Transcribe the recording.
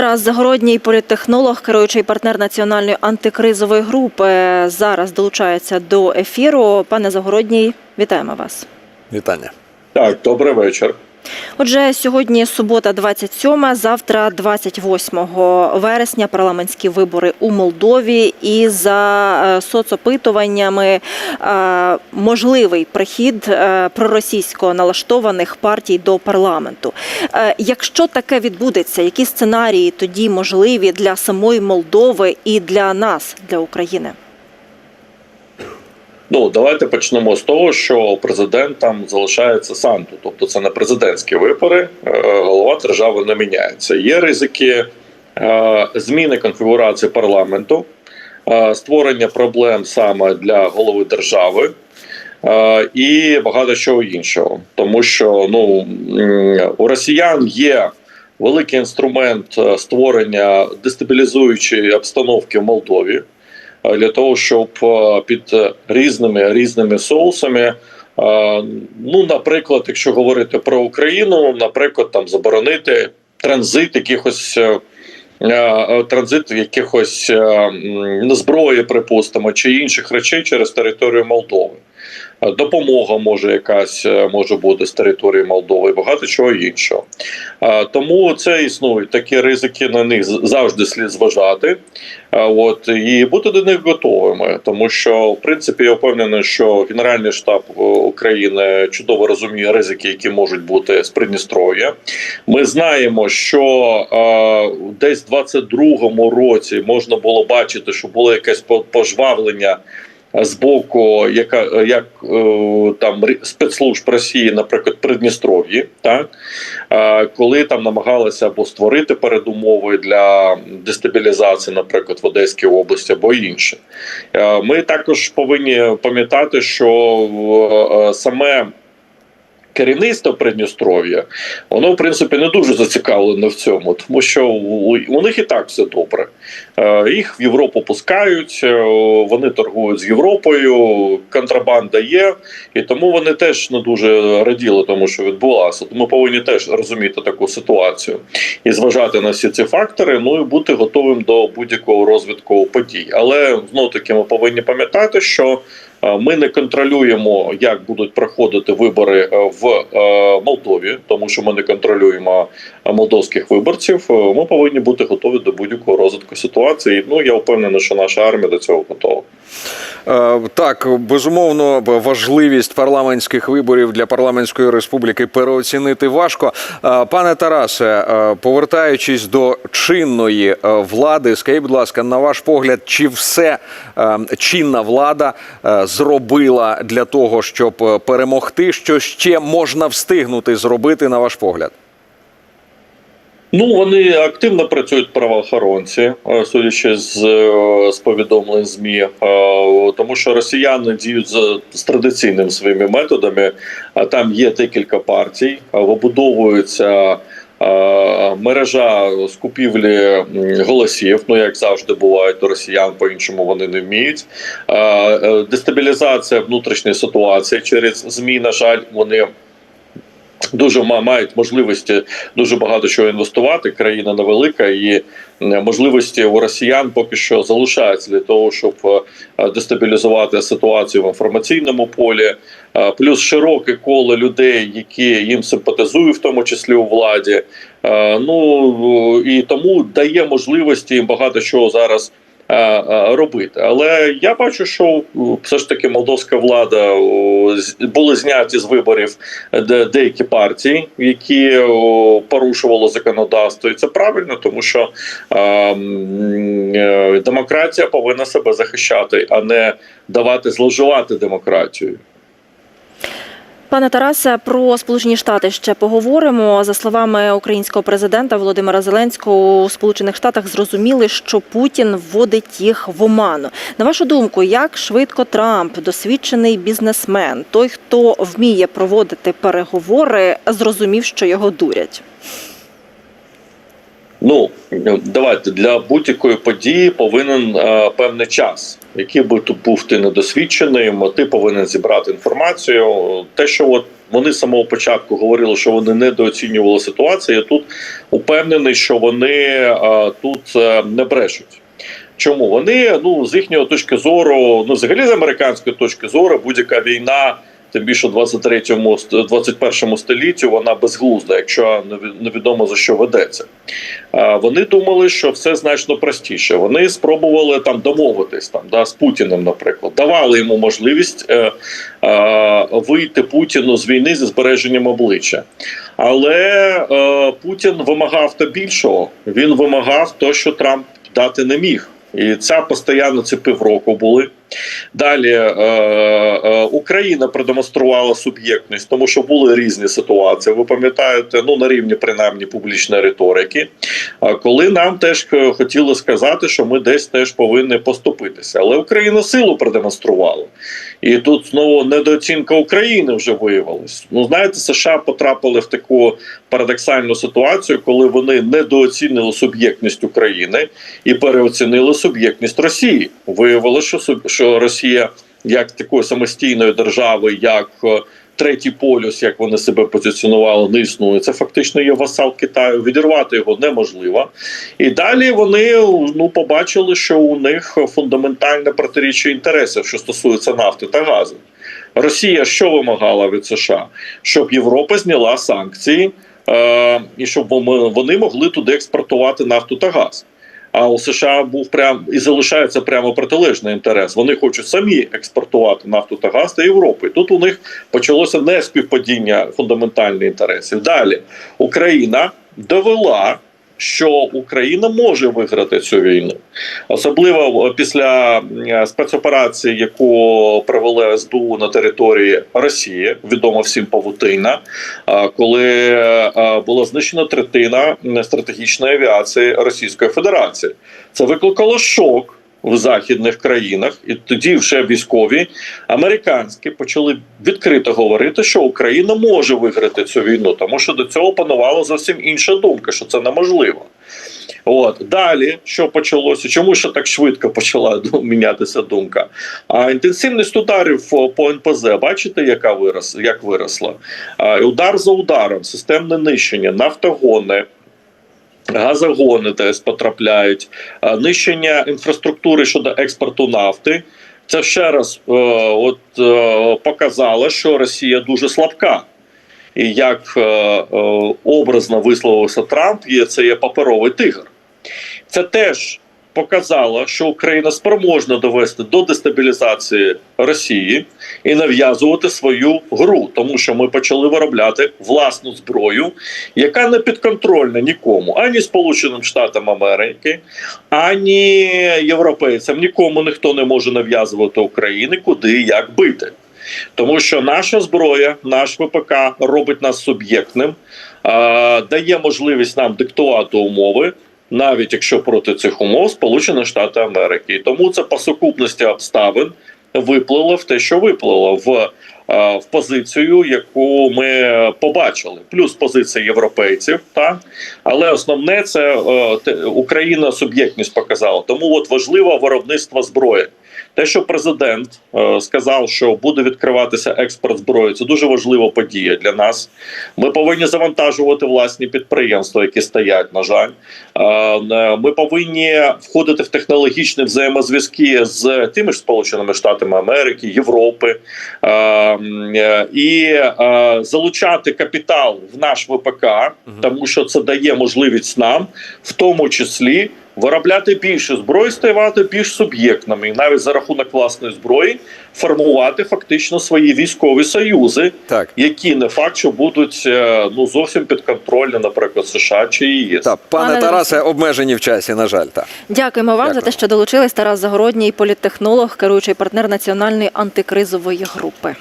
Тарас Загородній, політтехнолог, керуючий партнер національної антикризової групи, зараз долучається до ефіру. Пане Загородній, вітаємо вас. Вітання. Так, добрий вечір. Отже, сьогодні субота, 27, завтра, 28 вересня, парламентські вибори у Молдові. І за е, соцопитуваннями е, можливий прихід е, проросійсько налаштованих партій до парламенту. Якщо таке відбудеться, які сценарії тоді можливі для самої Молдови і для нас, для України? Ну давайте почнемо з того, що президент там залишається сам тут, тобто це не президентські вибори. е, Голова держави не міняється. Є ризики е, зміни конфігурації парламенту, е, створення проблем саме для голови держави. І багато чого іншого, тому що ну у росіян є великий інструмент створення дестабілізуючої обстановки в Молдові для того, щоб е, під е, різними різними соусами, е, ну, наприклад, якщо говорити про Україну, наприклад, там заборонити транзит якихось. е, е, Транзит якихось е, зброї, припустимо, чи інших речей через територію Молдови. Е, Допомога може якась е, може бути з території Молдови, і багато чого іншого. Е, Тому це існують такі ризики, на них завжди слід зважати. От і бути до них готовими, тому що в принципі я впевнений, що Генеральний штаб України чудово розуміє ризики, які можуть бути з Придністров'я. Ми знаємо, що е, десь в 22-му році можна було бачити, що було якесь по- пожвавлення з боку, яка як е, там спецслужб Росії, наприклад, Придністров'ї, так е, коли там намагалися або створити передумови для дестабілізації, наприклад, в Одеській області або інше. Ми також повинні пам'ятати, що е, саме. Керівництво Придністров'я, воно в принципі не дуже зацікавлене в цьому, тому що у, них і так все добре. Е, Їх в Європу пускають, е, вони торгують з Європою, контрабанда є, і тому вони теж не дуже раділи тому, що відбулося. Тому повинні теж розуміти таку ситуацію і зважати на всі ці фактори, ну і бути готовим до будь-якого розвитку подій. Але знов таки ми повинні пам'ятати, що ми не контролюємо, як будуть проходити вибори е, в е, Молдові, тому що ми не контролюємо е, молдовських виборців. Е, Ми повинні бути готові до будь-якого розвитку ситуації. Ну я впевнений, що наша армія до цього готова. Е, Так, безумовно, важливість парламентських виборів для парламентської республіки переоцінити важко. Е, Пане Тарасе, е, повертаючись до чинної влади, скажіть, будь ласка, на ваш погляд, чи все чинна влада зробила для того, щоб перемогти? Що ще можна встигнути зробити, на ваш погляд? Ну вони активно працюють правоохоронці, е, судячи з, е, з повідомлень змі, е, тому що росіяни діють з, з традиційними своїми методами. Там є декілька партій, вибудовується. е, Мережа скупівлі голосів, ну як завжди бувають у росіян, по іншому вони не вміють. Дестабілізація внутрішньої ситуації через змі, на жаль, вони дуже ма- мають можливості дуже багато чого інвестувати. Країна невелика, і е, можливості у росіян поки що залишаються для того, щоб е, дестабілізувати ситуацію в інформаційному полі. Е, Плюс широке коло людей, які їм симпатизують, в тому числі у владі. Ну і тому дає можливості багато чого зараз. Е, е, Робити, але я бачу, що все ж таки молдовська влада були зняті з виборів деякі партії, які порушували законодавство, і це правильно, тому що е, е, демократія повинна себе захищати, а не давати зловживати демократією. Пане Тарасе, про Сполучені Штати ще поговоримо. За словами українського президента Володимира Зеленського, у Сполучених Штатах зрозуміли, що Путін вводить їх в оману. На вашу думку, як швидко Трамп, досвідчений бізнесмен, той, хто вміє проводити переговори, зрозумів, що його дурять? Ну давайте для будь-якої події повинен е, певний час, який би тут був ти недосвідчений. Ти повинен зібрати інформацію. Те, що от вони з самого початку говорили, що вони недооцінювали ситуацію. Я тут упевнений, що вони а, тут а, не брешуть. Чому вони ну з їхньої точки зору, ну взагалі з американської точки зору, будь-яка війна, тим більше в 23-му, ст- 21 столітті, вона безглузда, якщо невідомо за що ведеться. Вони думали, що все значно простіше. Вони спробували там домовитись там да, з Путіним, наприклад, давали йому можливість е, е, вийти Путіну з війни зі збереженням обличчя. Але е, Путін вимагав та більшого. Він вимагав то, що Трамп дати не міг. І це постійно ці півроку були. Далі е, е, Україна продемонструвала суб'єктність, тому що були різні ситуації. Ви пам'ятаєте, ну на рівні принаймні публічної риторики. Коли нам теж е, хотіли сказати, що ми десь теж повинні поступитися, але Україна силу продемонструвала. І тут знову недооцінка України вже виявилась. Ну знаєте, США потрапили в таку парадоксальну ситуацію, коли вони недооцінили суб'єктність України і переоцінили суб'єктність Росії. Виявилося, що що Росія як такої самостійної держави, як е, третій полюс, як вони себе позиціонували, не існує. Це фактично є васал Китаю. Відірвати його неможливо. І далі вони ну побачили, що у них фундаментальне протиріччя інтересів, що стосується нафти та газу. Росія що вимагала від США? Щоб Європа зняла санкції е, і щоб вони- могли туди експортувати нафту та газ. А у США був прям і залишається прямо протилежний інтерес. Вони хочуть самі експортувати нафту та газ до Європи. Тут у них почалося не співпадіння фундаментальних інтересів. Далі Україна довела. Що Україна може виграти цю війну, особливо після е, спецоперації, яку провели СБУ на території Росії, відомо всім павутина, коли е, була знищена третина стратегічної авіації Російської Федерації. Це викликало шок в західних країнах, і тоді вже військові американські почали відкрито говорити, що Україна може виграти цю війну, тому що до цього панувала зовсім інша думка, що це неможливо. От далі, що почалося? Чому ще так швидко почала мінятися думка? А інтенсивність ударів по НПЗ, бачите, яка вирос, як виросла? А, удар за ударом, системне нищення, нафтогони. Газогони десь потрапляють, нищення інфраструктури щодо експорту нафти. Це ще раз е, от, е, показало, що Росія дуже слабка. І як е, образно висловився Трамп, це є паперовий тигр. Це теж показало, що Україна спроможна довести до дестабілізації Росії і нав'язувати свою гру, тому що ми почали виробляти власну зброю, яка не підконтрольна нікому, ані Сполученим Штатам Америки, ані європейцям. Нікому ніхто не може нав'язувати Україні, куди і як бити. Тому що наша зброя, наш ВПК робить нас суб'єктним, дає можливість нам диктувати умови, навіть якщо проти цих умов Сполучені Штати Америки. І тому це по сукупності обставин виплило в те, що виплило в, е, в позицію, яку ми побачили, плюс позиція європейців, так але основне це е, Україна суб'єктність показала. Тому от важливо виробництво зброї. Те, що президент е, сказав, що буде відкриватися експорт зброї, це дуже важлива подія для нас. Ми повинні завантажувати власні підприємства, які стоять. На жаль, Е, е, ми повинні входити в технологічні взаємозв'язки з тими ж Сполученими Штатами Америки, Європи е, е, і е, залучати капітал в наш ВПК, тому що це дає можливість нам, в тому числі. Виробляти більше зброї, ставати більш суб'єктними, і навіть за рахунок власної зброї формувати фактично свої військові союзи, Так. які не факт, що будуть е, ну зовсім підконтрольні, наприклад, США чи ЄС. Так, пане Пане Тарасе, обмежені в часі, на жаль, так. Дякуємо вам за те, що долучились. Тарас Загородній, політтехнолог, керуючий партнер національної антикризової групи.